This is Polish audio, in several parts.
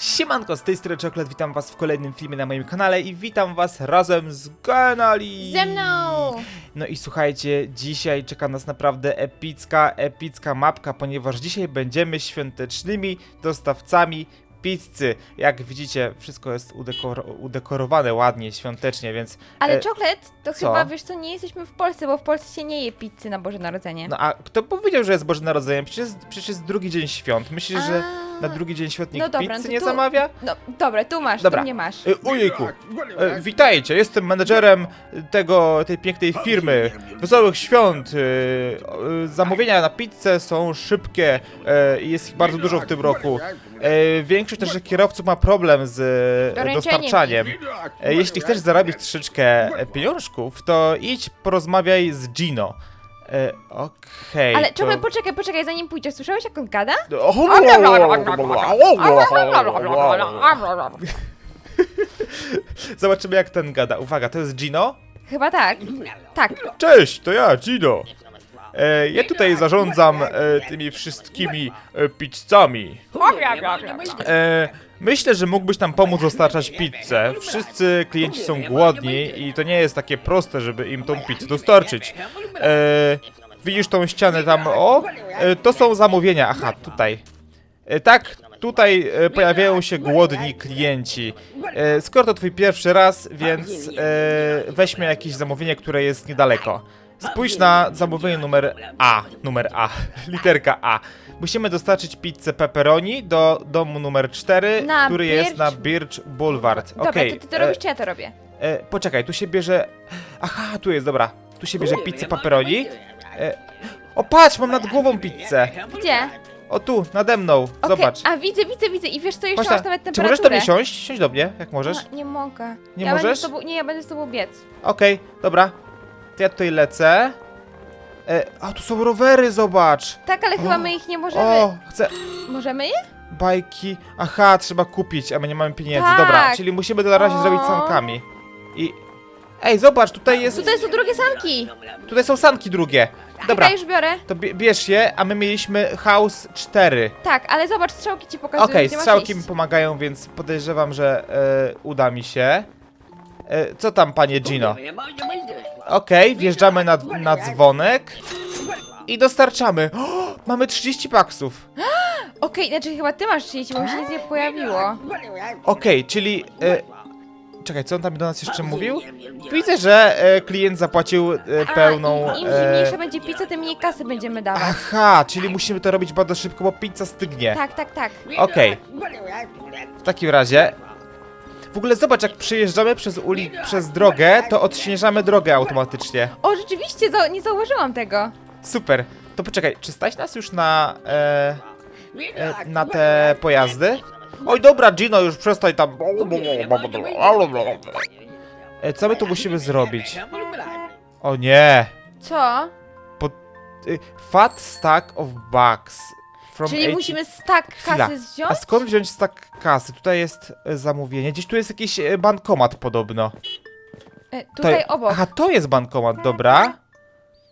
Siemanko, z tej strony Czoklet, witam was w kolejnym filmie na moim kanale i witam was razem z Genali! Ze mną! No i słuchajcie, dzisiaj czeka nas naprawdę epicka, epicka mapka, ponieważ dzisiaj będziemy świątecznymi dostawcami pizzy. Jak widzicie, wszystko jest udekor udekorowane ładnie, świątecznie, więc... Ale e, czoklet, to co? chyba wiesz co, nie jesteśmy w Polsce, bo w Polsce się nie je pizzy na Boże Narodzenie. No a kto powiedział, że jest Boże Narodzenie? Przecież, jest- przecież jest drugi dzień świąt. Myślisz, że A, na drugi dzień świąt nikt No dobra, pizzy to nie tu- zamawia? No dobra, tu masz, Dobra. tu nie masz. E, Ojejku, e, witajcie, jestem menedżerem tego, tej pięknej firmy. Wesołych świąt. e, e, Zamówienia na pizzę są szybkie e, i jest ich bardzo dużo w tym roku. E, Większość też kierowców ma problem z e, dostarczaniem. E, Jeśli chcesz zarobić troszeczkę pieniążków, to idź porozmawiaj z Gino. E, Okej. Ale to- czoklet, poczekaj, poczekaj, zanim pójdziesz, słyszałeś jak on gada? Zobaczymy jak ten gada. Uwaga, to jest Gino? Chyba tak. Tak. Cześć, to ja, Gino. E, ja tutaj zarządzam e, tymi wszystkimi e, pizzami. Myślę, że mógłbyś nam pomóc dostarczać pizzę. Wszyscy klienci są głodni i to nie jest takie proste, żeby im tą pizzę dostarczyć. Widzisz tą ścianę tam, o? To są zamówienia, aha, tutaj. Tak, tutaj pojawiają się głodni klienci. Skoro to twój pierwszy raz, więc weźmy jakieś zamówienie, które jest niedaleko. Spójrz na zamówienie numer A, numer A, literka A. Musimy dostarczyć pizzę pepperoni do domu numer 4, Na który jest na Birch Boulevard. Dobra, Okej. to ty to e, robisz, czy ja to robię? e, poczekaj, tu się bierze... Aha, tu jest, dobra. Tu się bierze pizzę pepperoni. E, o, patrz, mam nad głową pizzę. Gdzie? O, tu, nade mną. Okej, Zobacz. A widzę, widzę, widzę i wiesz co, jeszcze Chodź masz tam. nawet Czy temperaturę. możesz do mnie siąść? Siądź do mnie, jak możesz. No, nie mogę. Nie ja Będę możesz? z tobą, nie, ja będę z tobą biec. Okej, dobra. To ja tutaj lecę. E, a, tu są rowery, zobacz. Tak, ale chyba my ich nie możemy. O, chcę... Możemy je? Bajki. Aha, trzeba kupić, a my nie mamy pieniędzy. Tak. Dobra, czyli musimy to na razie O. zrobić sankami. I... Ej, zobacz, tutaj jest... Tutaj są drugie sanki. Tutaj są sanki drugie. Dobra, Ja już biorę. to bie- bierz je, a my mieliśmy House 4. Tak, ale zobacz, strzałki ci pokazują, Okej, gdzie masz strzałki mi iść. pomagają, więc podejrzewam, że e, uda mi się. E, co tam, panie Gino? Okej, wjeżdżamy na, na dzwonek i dostarczamy. O, mamy 30 paksów. Okej, znaczy chyba ty masz 30, bo mi się nic nie pojawiło. Okej, czyli... E, czekaj, co on tam do nas jeszcze mówił? Widzę, że e, klient zapłacił e, pełną... A, im, im e, zimniejsza będzie pizza, tym mniej kasy będziemy dawać. Aha, czyli musimy to robić bardzo szybko, bo pizza stygnie. Tak, tak, tak. Okej. W takim razie. W ogóle zobacz, jak przyjeżdżamy przez uli przez drogę, to odśnieżamy drogę automatycznie. O, rzeczywiście, za nie zauważyłam tego. Super. To poczekaj, czy stać nas już na. E, e, na te pojazdy? Oj, dobra, Gino, już przestań tam. E, co my tu musimy zrobić? O nie. Co? Y, Fat stack of bucks. From Czyli 80 musimy stack Chwila. kasy A wziąć? skąd wziąć stack kasy? Tutaj jest e, zamówienie. Gdzieś tu jest jakiś e, bankomat podobno. E, Tutaj obok. Aha, to jest bankomat, dobra.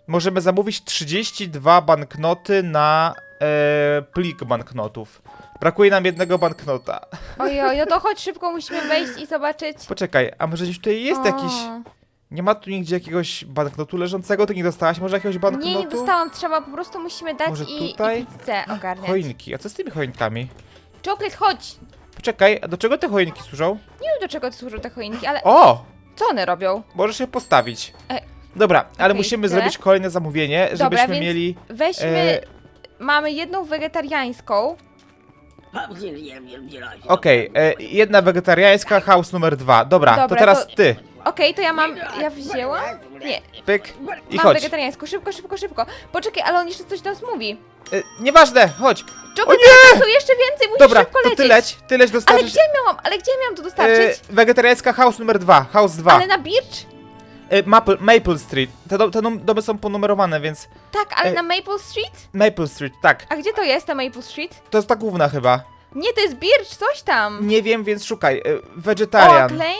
Możemy zamówić 32 banknoty na e, plik banknotów. Brakuje nam jednego banknota. Ojoj, no to chodź szybko, musimy wejść i zobaczyć. Poczekaj, a może gdzieś tutaj jest O. Nie ma tu nigdzie jakiegoś banknotu leżącego? Ty nie dostałaś może jakiegoś banknotu? Nie, nie dostałam, trzeba po prostu musimy dać Może i, tutaj? i pizzę ogarniać. Choinki. A co z tymi choinkami? Czoklet, chodź! Poczekaj, a do czego te choinki służą? Nie wiem do czego służą te choinki, ale O! co one robią? Możesz je postawić. E, Dobra, ale okej, musimy tyle. zrobić kolejne zamówienie, Dobra, żebyśmy więc mieli. Weźmy, E, mamy jedną wegetariańską. Okej, e, jedna wegetariańska, house numer dwa. Dobra, to Dobra, teraz to- ty. Okej, to ja mam, ja wzięłam? Nie, Pyk i mam chodź. wegetariańską, szybko, szybko, szybko. Poczekaj, ale on jeszcze coś do nas mówi. E, nieważne, chodź. Czoklet, nie! są jeszcze więcej, musisz Dobra, szybko to lecieć. ty leć, ty leć Ale dostarczyć. gdzie miałam, ale gdzie miałam to dostarczyć? E, wegetariańska house numer dwa, house dwa. ale na Birch? E, Maple, Maple Street. Te, do, te num- domy są ponumerowane, więc. Tak, ale E, na Maple Street? Maple Street, tak. A gdzie to jest, ta Maple Street? To jest ta główna chyba. Nie, to jest Birch, coś tam. Nie wiem, więc szukaj. E, Oak vegetarian. Lane?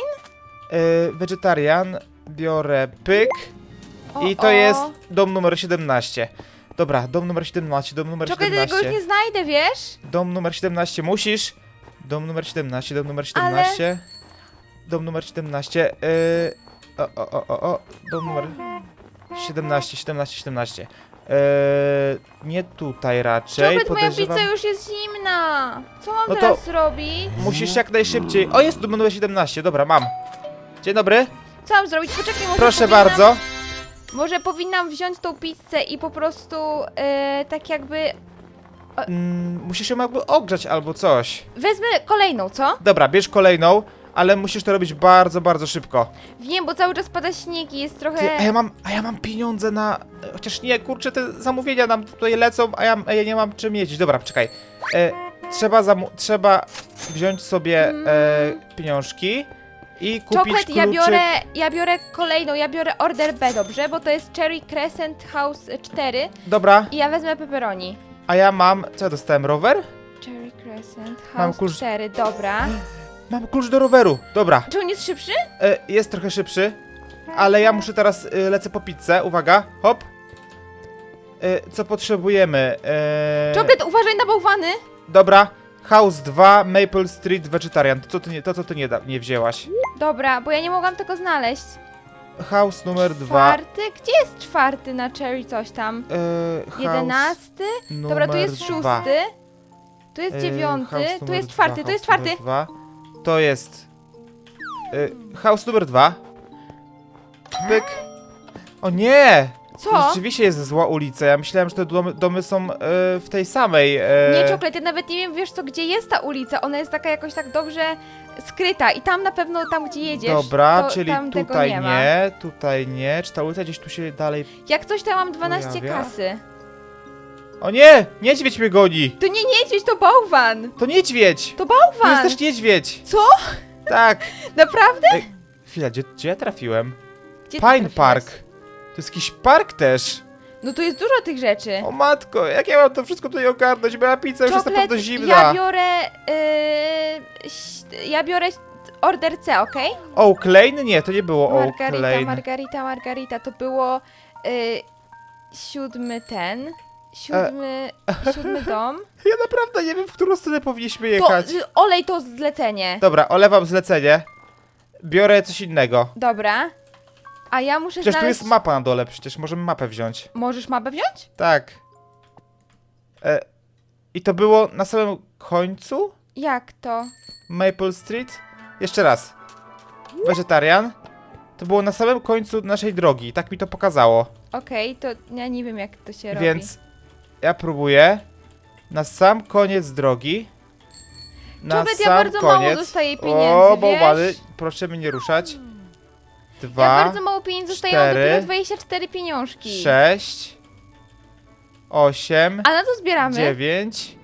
E, vegetarian. Biorę pyk. O, I to o. jest dom numer 17. Dobra, dom numer 17, dom numer Czekaj, tego 17. już nie znajdę, wiesz? Dom numer 17 musisz Dom numer 17, dom numer 17. Dom numer 17. Yy, o, o, o, o, o. Dom numer 17, 17, 17. Yy, nie tutaj raczej. Czoklet, moja pizza już jest zimna. Co mam No to- teraz zrobić? Musisz jak najszybciej. O, jest dom numer 17. Dobra, mam. Dzień dobry. Co mam zrobić? Poczekaj, może Proszę powinnam, bardzo. Może powinnam wziąć tą pizzę i po prostu e, tak jakby... Mm, musisz ją jakby ogrzać albo coś. Wezmę kolejną, co? Dobra, bierz kolejną, ale musisz to robić bardzo, bardzo szybko. Wiem, bo cały czas pada śnieg i jest trochę... Ty, a, ja mam, a ja mam pieniądze na... Chociaż nie, kurczę, te zamówienia nam tutaj lecą, a ja, a ja nie mam czym jeździć. Dobra, czekaj. E, trzeba, zamu- trzeba wziąć sobie e, pieniążki i kupić Czoklet, kluczyk. ja biorę, ja biorę kolejną, ja biorę order B, dobrze? Bo to jest Cherry Crescent House 4 Dobra, i ja wezmę pepperoni. a ja mam... Co ja dostałem? Rower? Cherry Crescent House klucz- 4, dobra. Mam klucz do roweru. Dobra, Czy on jest szybszy? e, jest trochę szybszy, ale ja muszę teraz... E, lecę po pizzę. Uwaga, hop. E, co potrzebujemy? E, Czoklet, uważaj na bałwany! Dobra, House 2, Maple Street Vegetarian. To co ty nie, to, co ty nie, da, nie wzięłaś? Dobra, bo ja nie mogłam tego znaleźć. House numer 2. Czwarty? Gdzie jest czwarty na Cherry coś tam? E, house Jedenasty? Dobra, tu jest dwa. szósty. Tu jest E, dziewiąty. house Tu numer jest dwa, czwarty, tu jest house numer czwarty. dwa. To jest... E, house numer 2. Pyk. O nie! Co? Rzeczywiście jest zła ulica. Ja myślałem, że te domy, domy są e, w tej samej... E, Nie, czoklet, ja nawet nie wiem, wiesz co, gdzie jest ta ulica. Ona jest taka jakoś tak dobrze skryta i tam na pewno, tam gdzie jedziesz, Dobra, to czyli tam tego tutaj nie, ma. nie, tutaj nie. Czy ta ulica gdzieś tu się dalej... Jak coś, to ja mam 12 Pojawia? kasy. O nie! Niedźwiedź mnie goni! To nie niedźwiedź, to bałwan! To niedźwiedź! To To bałwan! jest też niedźwiedź! Co? Tak! Naprawdę? Ej, chwila, gdzie, gdzie ja trafiłem? Gdzie ty Pine trafiłeś? Park! To jest jakiś park też! No tu jest dużo tych rzeczy. O matko, jak ja mam to wszystko tutaj ogarnąć? Moja pizza już jest na pewno zimna! ja biorę... Yy, ś- ja biorę order C, okej? Oak Lane? Nie, to nie było Oak Margarita, Lane. Margarita, Margarita, to było yy, siódmy ten, siódmy, E. siódmy dom. Ja naprawdę nie wiem, w którą stronę powinniśmy To jechać. y, olej to zlecenie. Dobra, olewam zlecenie. Biorę coś innego. Dobra. A ja muszę Przecież tu znaleźć... jest mapa na dole, przecież możemy mapę wziąć. Możesz mapę wziąć? Tak. E, I to było na samym końcu? Jak to? Maple Street? Jeszcze raz. Vegetarian? To było na samym końcu naszej drogi, tak mi to pokazało. Okej, to ja nie wiem jak to się robi. Więc ja próbuję na sam koniec drogi. Na ja sam bardzo mało koniec. dostaję pieniędzy, O, wiesz? bałwany, proszę mnie nie ruszać. Dwa, Ja bardzo mało pieniędzy dostaję, mam cztery, dopiero 24 pieniążki. sześć, osiem, A na co zbieramy? dziewięć.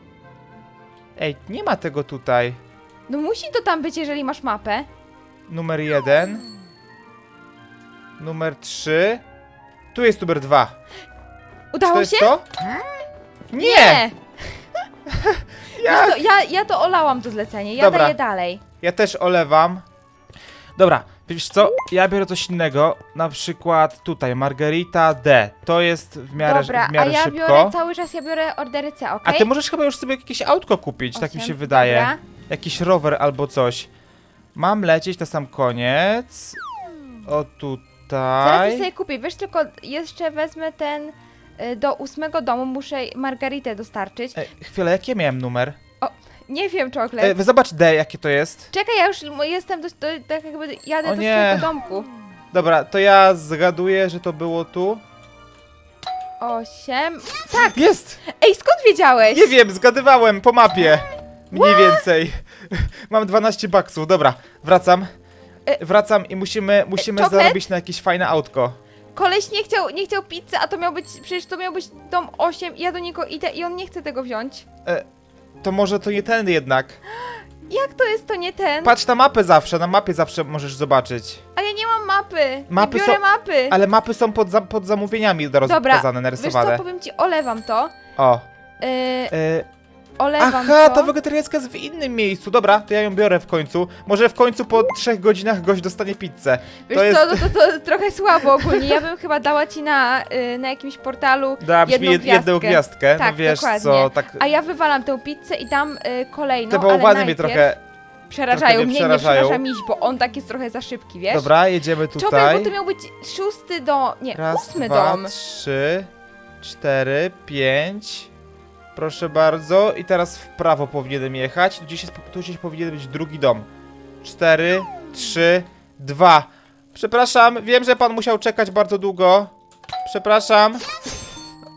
Ej, nie ma tego tutaj. No musi to tam być, jeżeli masz mapę. Numer jeden. Numer trzy. Tu jest numer dwa. Czy Udało to jest się? to? Nie! Wiesz co, ja, ja to olałam to zlecenie, ja Dobra. daję dalej. Ja też olewam. Dobra, wiesz co? Ja biorę coś innego. Na przykład tutaj, Margarita D. To jest w miarę, Dobra, w miarę a ja szybko. biorę cały czas, ja biorę ordery C, A ty możesz chyba już sobie jakieś autko kupić, tak mi Osiem, się wydaje. Dobra. Jakiś rower albo coś. Mam lecieć na sam koniec. O Zaraz tutaj. ja sobie kupię, wiesz, tylko jeszcze wezmę ten do ósmego domu, muszę Margaritę dostarczyć. Ej, chwilę, jaki ja miałem numer? Nie wiem, czoklet. E, zobacz D, jakie to jest. Czekaj, ja już jestem, do, do, tak jakby jadę O do nie. swojego domku. Dobra, to ja zgaduję, że to było tu. Osiem. Tak! Jest! Ej, skąd wiedziałeś? Nie wiem, zgadywałem po mapie. Mniej więcej. Mam 12 baksów, dobra, wracam. E, Wracam i musimy, musimy czoklet? zarobić na jakieś fajne autko. Koleś nie chciał, nie chciał pizzy, a to miał być, przecież to miał być dom 8 i ja do niego idę i on nie chce tego wziąć. To może to nie ten jednak. Jak to jest to nie ten? Patrz na mapę zawsze, na mapie zawsze możesz zobaczyć. A ja nie mam mapy. Mapy nie biorę są- mapy. Ale mapy są pod, za, pod zamówieniami do Dobra, rozpokazane, Wiesz co, powiem ci, olewam to. O, Yy, y, olewam Aha, to. ta wegetariańska jest w innym miejscu. Dobra, to ja ją biorę w końcu. Może w końcu po trzech godzinach gość dostanie pizzę. Wiesz to jest... co, no to, to trochę słabo ogólnie. Ja bym chyba dała ci na, y, na jakimś portalu mi jedną jed, jedną gwiazdkę. gwiazdkę. Tak, no wiesz dokładnie. co, tak... A ja wywalam tę pizzę i dam y, kolejną, Te ale bałwany mnie najpierw trochę... przerażają. mnie mnie przerażają. nie przeraża miś, bo on tak jest trochę za szybki, wiesz? Dobra, jedziemy Czopek, tutaj. bo to miał być szósty do... nie, Raz, ósmy dwa, dom. trzy, cztery, pięć. Proszę bardzo. I teraz w prawo powinienem jechać. Tu gdzieś, jest, tu gdzieś powinien być drugi dom. Cztery, trzy, dwa. Przepraszam, wiem, że pan musiał czekać bardzo długo. Przepraszam.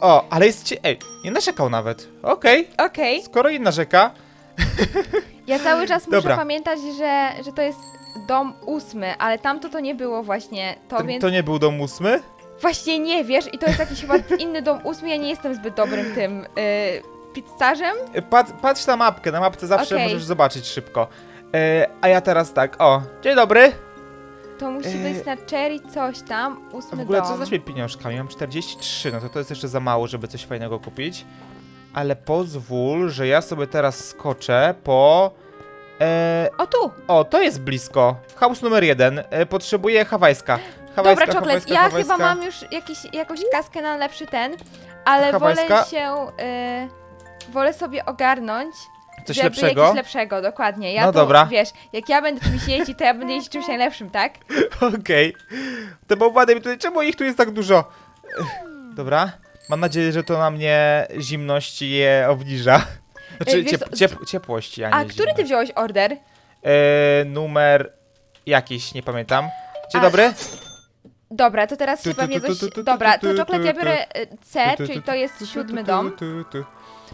O, ale jest cie... Ej, nie narzekał nawet. Okej, Okej. skoro nie narzeka. Ja cały czas muszę Dobra. pamiętać, że, że to jest dom ósmy, ale tamto to nie było właśnie to, To, więc to nie był dom ósmy? Właśnie nie wiesz i to jest jakiś chyba inny dom ósmy, ja nie jestem zbyt dobrym tym y, pizzarzem. Pat, patrz na mapkę, na mapce zawsze Okej. możesz zobaczyć szybko. E, a ja teraz tak, o, dzień dobry. To musi Yy. być na cherry coś tam, A ósmy w ogóle dom. co za tymi pieniążkami? Mam 43, no to to jest jeszcze za mało, żeby coś fajnego kupić. Ale pozwól, że ja sobie teraz skoczę po... E, O tu! o, to jest blisko. House numer jeden. E, potrzebuję hawajska. Hawajska, Dobra, czoklet, hawajska, ja hawajska. chyba mam już jakiś, jakąś kaskę na lepszy ten, ale Hawajska? wolę się... Y, wolę sobie ogarnąć, Coś żeby lepszego? jakieś lepszego, dokładnie. Ja No dobra. wiesz, jak ja będę czymś jeździć, to ja będę jeździć czymś najlepszym, tak? Okej. Te bałwany mi tutaj, czemu ich tu jest tak dużo? Ech, Dobra. Mam nadzieję, że to na mnie zimność je obniża. Znaczy Ej, wiesz ciep co, ciep ciepłości, a nie A który ty zimność. wziąłeś order? E, numer jakiś, nie pamiętam. Dzień A, dobry. Dobra, to teraz pewnie tu, coś... Dobra, to czoklet ja biorę y, C, czyli to jest siódmy dom.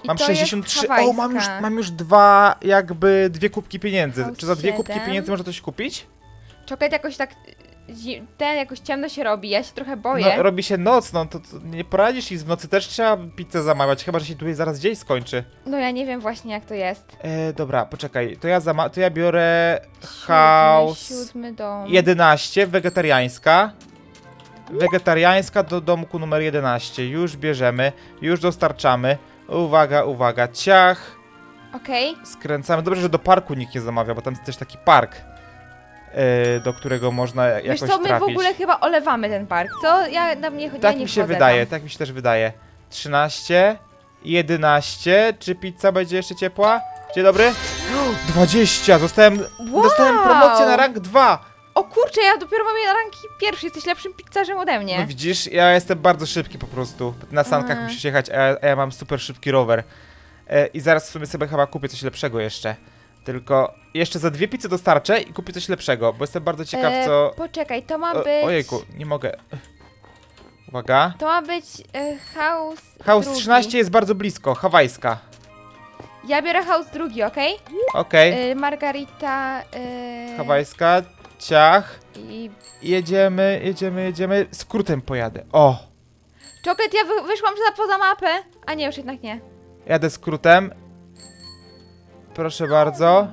I Mam to 63. Jest O, mam już, hawajska. mam już dwa, jakby dwie kubki pieniędzy. Czy za dwie kubki siedem. pieniędzy można coś kupić? Czoklet jakoś tak... y, zi- Ten jakoś ciemno się robi, ja się trochę boję. No, robi się noc, no to, to nie poradzisz i w nocy też trzeba pizzę zamawiać, chyba że się tutaj zaraz dzień skończy. No ja nie wiem właśnie jak to jest. E, dobra, poczekaj, to ja, zama to ja biorę Siódmy, house siódmy dom. 11, wegetariańska. Wegetariańska do domku numer 11. Już bierzemy, już dostarczamy. Uwaga, uwaga, ciach. Okej. Skręcamy. Dobrze, że do parku nikt nie zamawia, bo tam jest też taki park, e, do którego można Wiesz jakoś co, my trafić. w ogóle chyba olewamy ten park, co? Ja na mnie ja Tak nie mi się wchodzę wydaje, tak mi się też wydaje. 13, 11, czy pizza będzie jeszcze ciepła? Dzień dobry. 20, dostałem, Wow! dostałem promocję na rank 2. O kurczę, ja dopiero mam je ranki pierwszy, jesteś lepszym pizzarzem ode mnie. No widzisz, ja jestem bardzo szybki po prostu. Na sankach A. musisz jechać, a ja, a ja mam super szybki rower. E, I zaraz w sumie sobie chyba kupię coś lepszego jeszcze. Tylko jeszcze za dwie pizze dostarczę i kupię coś lepszego, bo jestem bardzo ciekaw E, co... Poczekaj, to ma O, być... ojejku, nie mogę. Uwaga. To ma być e, house House drugi. 13 jest bardzo blisko, hawajska. Ja biorę house drugi, okej? Okej, E, Margarita... E, hawajska, ciach. I... Jedziemy, jedziemy, jedziemy. Skrótem pojadę. O! Czoklet, ja wy, wyszłam za poza mapę. A nie, już jednak nie. Jadę skrótem. Proszę bardzo.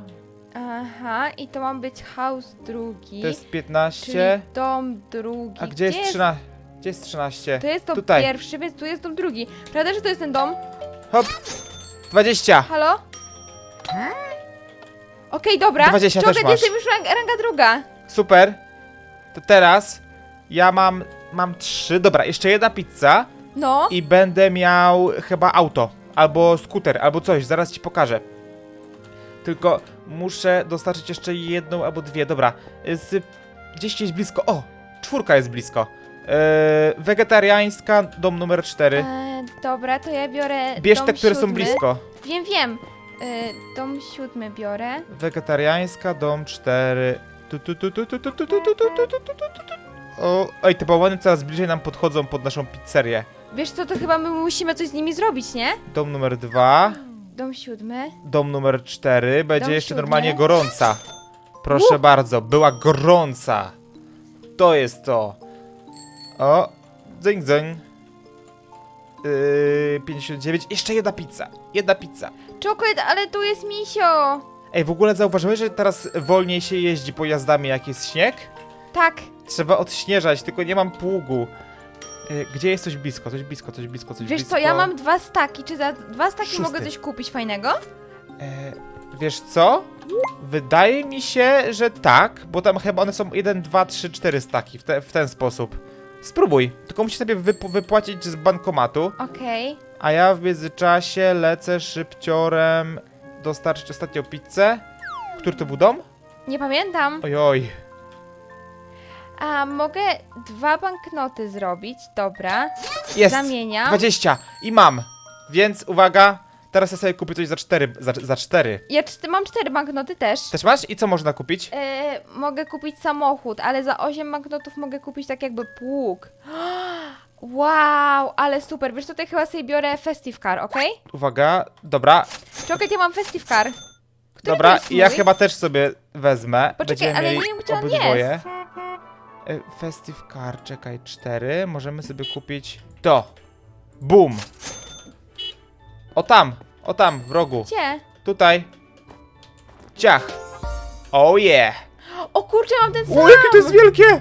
Aha, i to ma być house drugi. To jest czyli 15. dom drugi. A gdzie jest 13? Gdzie jest 13? To jest dom Tutaj. pierwszy, więc tu jest dom drugi. Prawda, że to jest ten dom? Hop! 20! Halo? Okej, dobra. 20 też Czoklet, masz. jestem już rang, ranga druga. Super! To teraz ja mam, mam 3. Dobra, jeszcze jedna pizza No. i będę miał chyba auto. Albo skuter, albo coś, zaraz ci pokażę. Tylko muszę dostarczyć jeszcze jedną albo dwie. Dobra, z, gdzieś jest blisko. O! Czwórka jest blisko. Eee, wegetariańska, dom numer 4. E, dobra, to ja biorę Bierz dom te, które są siódmy. blisko. Wiem, wiem. E, dom siódmy biorę. Wegetariańska, dom 4. O, oj, te bałwany coraz bliżej nam podchodzą pod naszą pizzerię. Wiesz co, to chyba my musimy coś z nimi zrobić, nie? Dom numer dwa, Dom siódmy. dom numer cztery, będzie Dom jeszcze siódmy. normalnie gorąca. Proszę bardzo, była gorąca. To jest to. O, dzyń, dzyń. Yy, 59, jeszcze jedna pizza, jedna pizza. Czekolad, ale tu jest misio. Ej, w ogóle zauważyłeś, że teraz wolniej się jeździ pojazdami jak jest śnieg? Tak. Trzeba odśnieżać, tylko nie mam pługu. Y, Gdzie jest coś blisko, coś blisko, coś blisko, coś Wiesz blisko? co, ja mam dwa staki. Czy za dwa staki Szósty. mogę coś kupić fajnego? E, wiesz co? Wydaje mi się, że tak, bo tam chyba one są 1, 2, 3, 4 staki w, te, w ten sposób. Spróbuj, tylko musisz sobie wyp wypłacić z bankomatu, Okej. a ja w międzyczasie lecę szybciorem dostarczyć ostatnią pizzę. Który to był dom? Nie pamiętam. Ojoj. A mogę dwa banknoty zrobić? Dobra. Jest! Zamieniam. 20 i mam. Więc uwaga, teraz ja sobie kupię coś za 4. Za, za 4. Ja czt- mam cztery banknoty też. Też masz? I co można kupić? E, mogę kupić samochód, ale za 8 banknotów mogę kupić tak jakby pług. Wow, ale super. Wiesz, tutaj chyba sobie biorę Festive Car, okej? Uwaga, dobra, Czekaj, ja mam Festive Car. Który to dobra, jest i ja mój? chyba też sobie wezmę. Poczekaj, Będziemy ale nie mieli wiem, gdzie on obydwoje. jest. E, Festive Car, czekaj, 4. Możemy sobie kupić to. Boom. O tam, o tam, w rogu. Gdzie? Tutaj. Ciach. Oh yeah. O kurczę, mam ten sam! O, jakie to jest wielkie!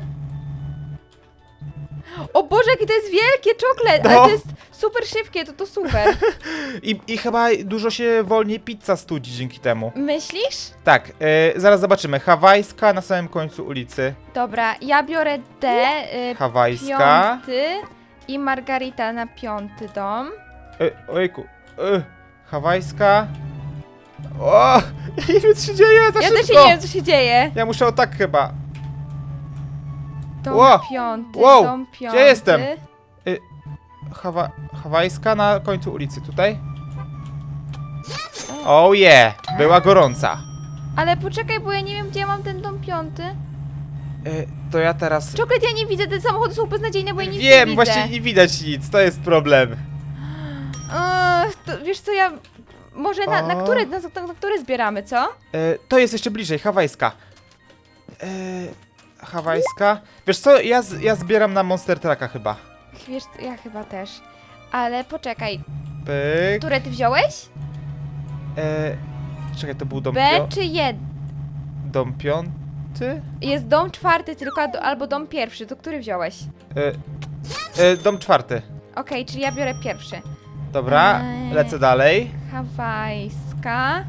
O Boże, jakie to jest wielkie, czoklet! No. Ale to jest super szybkie, to to super. I, I chyba dużo się wolniej pizza studzi dzięki temu. Myślisz? Tak, e, zaraz zobaczymy. Hawajska na samym końcu ulicy. Dobra, ja biorę D, y, Hawajska. piąty i Margarita na piąty dom. E, ojku. E, hawajska. O! Nie wiem, co się dzieje, za Ja szybko. też nie wiem, co się dzieje. Ja muszę o tak chyba. Dom Wow. piąty, Wow. dom piąty. Gdzie jestem? Hawa hawajska na końcu ulicy, tutaj. Oh yeah! Była gorąca. Ale poczekaj, bo ja nie wiem, gdzie ja mam ten dom piąty. E, to ja teraz... Czoklet, ja nie widzę, te samochody są beznadziejne, bo ja nic nie Wiem, widzę. właśnie nie widać nic, to jest problem. Ech, to, wiesz co, ja... Może na, na, O. które, na, na, na które zbieramy, co? E, to jest jeszcze bliżej, hawajska. E, hawajska. Wiesz co, ja, z, ja zbieram na Monster Trucka chyba. Wiesz co, ja chyba też. Ale poczekaj, Pyk. które ty wziąłeś? E, czekaj, to był dom, B pio- czy jed? dom piąty? Jest dom czwarty tylko, albo- albo dom pierwszy, to który wziąłeś? E, e, dom czwarty. Okej, czyli ja biorę pierwszy. Dobra, Eee. lecę dalej. Hawajska.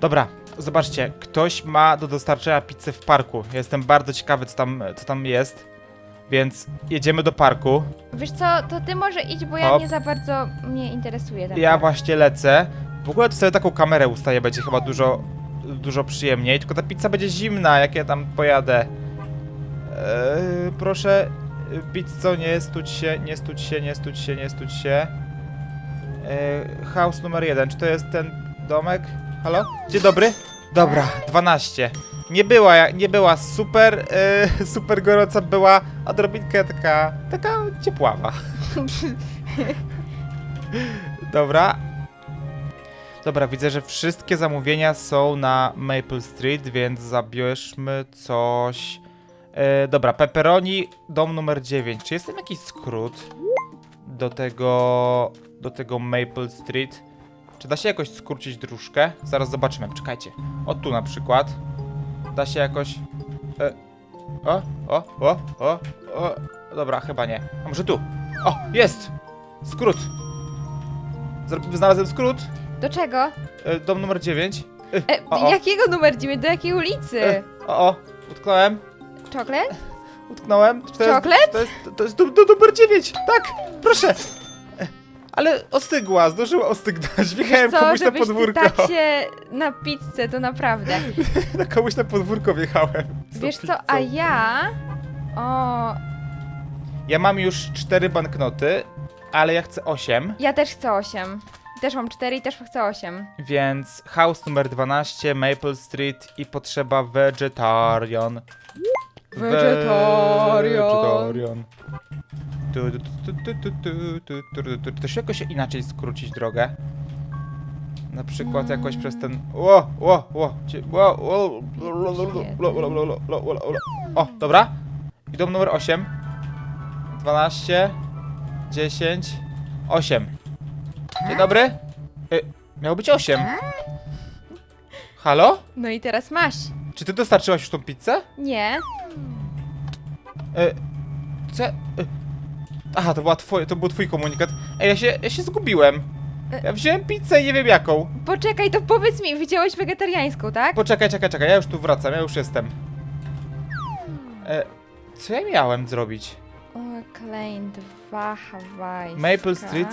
Dobra, zobaczcie, ktoś ma do dostarczenia pizzy w parku. Jestem bardzo ciekawy, co tam, co tam jest. Więc jedziemy do parku. Wiesz co, to ty może idź, bo ja Hop. nie za bardzo mnie interesuje ten Ja właśnie lecę. W ogóle to sobie taką kamerę ustaję, będzie chyba dużo, dużo przyjemniej. Tylko ta pizza będzie zimna, jak ja tam pojadę. Eee, proszę, pizzo, nie stuć się, nie stuć się, nie stuć się, nie stuć się. Eee, house numer jeden, czy to jest ten domek? Halo? Dzień dobry? Dobra, 12. Nie była, nie była super, e, super gorąca, była odrobinkę taka, taka ciepława. Dobra. Dobra, widzę, że wszystkie zamówienia są na Maple Street, więc zabierzmy coś. E, dobra, pepperoni, dom numer 9. Czy jest tam jakiś skrót do tego, do tego Maple Street? Czy da się jakoś skrócić dróżkę? Zaraz zobaczymy, czekajcie. O tu na przykład. Da się jakoś... E, o, o, o, o, o. Dobra, chyba nie. A może tu? O, jest! Skrót. Znalazłem skrót. Do czego? E, dom numer 9. E, E, o, o, jakiego numer 9? Do jakiej ulicy? E. o, o, utknąłem, Czoklet? utknąłem. To jest- Czoklet? To jest, to jest dom, dom numer 9. Tak, proszę. Ale ostygła, zdążyła ostygnąć. Wjechałem Co, komuś na żebyś ty podwórko. tak się na pizzę, to naprawdę. Na komuś na podwórko wjechałem. z tą Wiesz co, pizzą. a ja... O, Ja mam już cztery banknoty, ale ja chcę 8, ja też chcę 8. Też mam 4 i też chcę 8. więc house numer 12, Maple Street i potrzeba vegetarian. Vegetarian. Tu, tu, tu, tu, tu, tu, tu, tu, tu, tu. To się jakoś inaczej skrócić drogę. Na przykład jakoś przez ten. Ło, ło, ło, cie- ło, ło, lo, lo, lo, lo, lo, lo, lo, lo, lo, lo, lo. O, dobra. I dom numer 8. 12, 10, 8. Dzień dobry. Y, miało być 8. Halo? No i teraz masz. Czy ty dostarczyłaś już tą pizzę? Nie. E, co? E, aha, to, była twoi, to był twój komunikat. Ej, ja się, ja się zgubiłem. Ja wziąłem pizzę i nie wiem jaką. Poczekaj, to powiedz mi, widziałeś wegetariańską, tak? Poczekaj, czekaj, czekaj, ja już tu wracam, ja już jestem. E, co ja miałem zrobić? O, Klein 2 hawajska. Maple Street?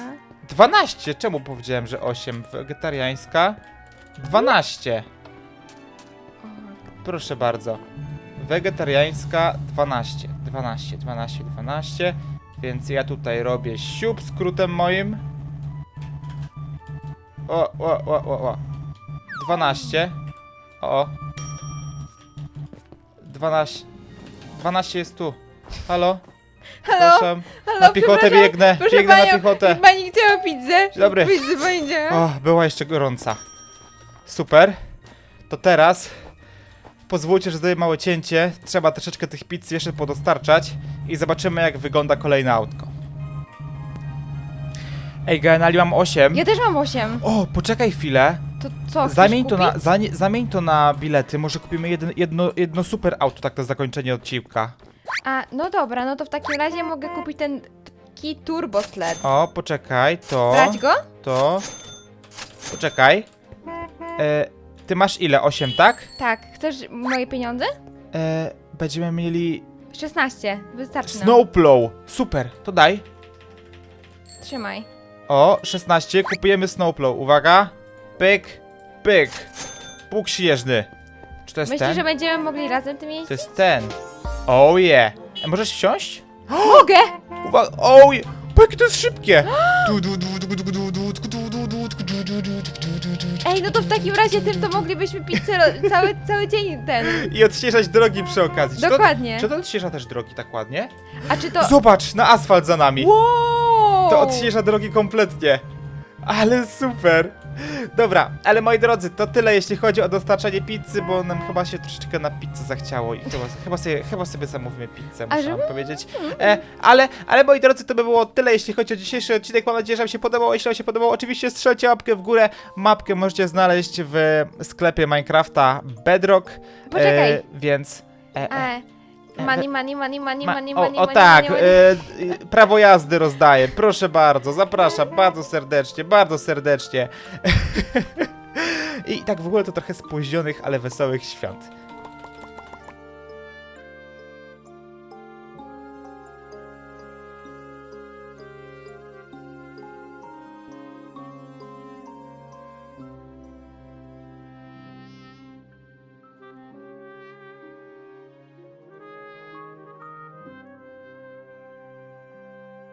12, czemu powiedziałem, że 8? Wegetariańska? 12. O, Proszę bardzo. Wegetariańska 12. 12, 12, 12. Więc ja tutaj robię siup skrótem moim. O, o, o, o, o. 12. O. 12. 12 jest tu. Halo? Halo? Przepraszam. Halo, Na piechotę przepraszam, biegnę. Proszę Biegnę na panią, piechotę. Pani chciała pizzę? Dzień dobry. Pizzę pani chciała? O, była jeszcze gorąca. Super. To teraz pozwólcie, że zrobię małe cięcie. Trzeba troszeczkę tych pizz jeszcze podostarczać i zobaczymy jak wygląda kolejne autko. Ej, Gaenali mam 8. Ja też mam 8. O, poczekaj chwilę. To co, chcesz Zamień to, na, zanie- zamień to na bilety. Może kupimy jedno, jedno, jedno super auto, tak na zakończenie odcinka. A, no dobra, no to w takim razie mogę kupić ten taki turbo sled. O, poczekaj, to, Brać go? to. Poczekaj. E, ty masz ile? 8, tak? Tak. Chcesz moje pieniądze? E, będziemy mieli 16. Wystarczy nam. Snowplow. Super, to daj. Trzymaj. O, 16, kupujemy Snowplow. Uwaga. Pyk, pyk. Pług śnieżny. Czy to jest Myślisz, ten? że będziemy mogli razem tym To jeździć? jest ten. Oh yeah. E, możesz wsiąść? Mogę! Uwaga, oh. Po, jakie to jest szybkie. Ej, no to w takim razie tym to moglibyśmy ro- cały, cały dzień ten. I odśnieżać drogi przy okazji. Czy Dokładnie. To, czy to odśnieża też drogi tak ładnie? A czy to... Zobacz, na asfalt za nami. Wow! To odśnieża drogi kompletnie. Ale super. Dobra, ale moi drodzy, to tyle jeśli chodzi o dostarczanie pizzy, bo nam chyba się troszeczkę na pizzę zachciało i chyba, chyba, sobie, chyba sobie zamówimy pizzę, muszę żeby- wam powiedzieć. E, ale, ale moi drodzy, to by było tyle jeśli chodzi o dzisiejszy odcinek. Mam nadzieję, że wam się podobało. Jeśli wam się podobało, oczywiście strzelcie łapkę w górę. Mapkę możecie znaleźć w sklepie Minecrafta Bedrock. Poczekaj. E, więc... E, e, Money, money, money, money, Ma- o, money, o tak, money. e, e, prawo jazdy rozdaję, proszę bardzo, zapraszam bardzo serdecznie, bardzo serdecznie. I tak w ogóle to trochę spóźnionych, ale wesołych świąt.